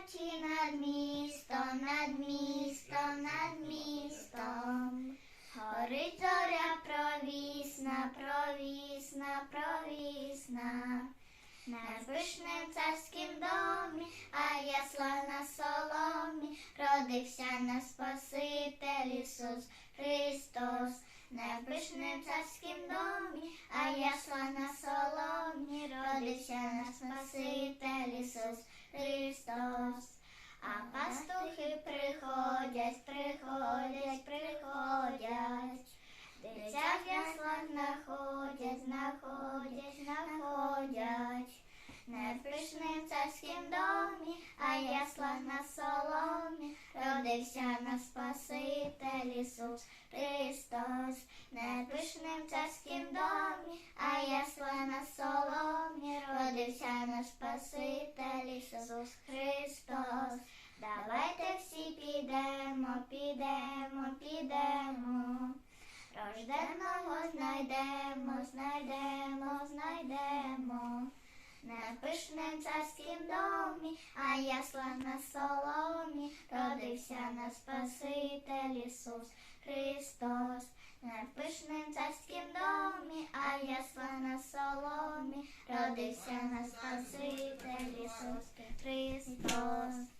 наче над містом, над містом, над містом. Горить зоря провісна, провісна, провісна. На пишним царським домі, а ясла на соломі, родився на Спаситель Ісус Христос. На пишним царським домі, а ясла на соломі, родився на Спаситель Ісус Христос. Приходять, приходять. Дитя в яслах знаходять, знаходять, знаходять. Не в пишним царським домі, а ясла на соломі, родився на Спаситель Ісус Христос. Не в пишним царським домі, а ясла на соломі, родився на Спаситель Ісус Христос. Давайте всі підемо, підемо, підемо. Рожденого знайдемо, знайдемо, знайдемо. На пишнем царськім домі, а ясла на соломі, родився на Спаситель Ісус Христос, на пишнем царськім домі, а ясла на соломі, родився на Спаситель Ісус Христос.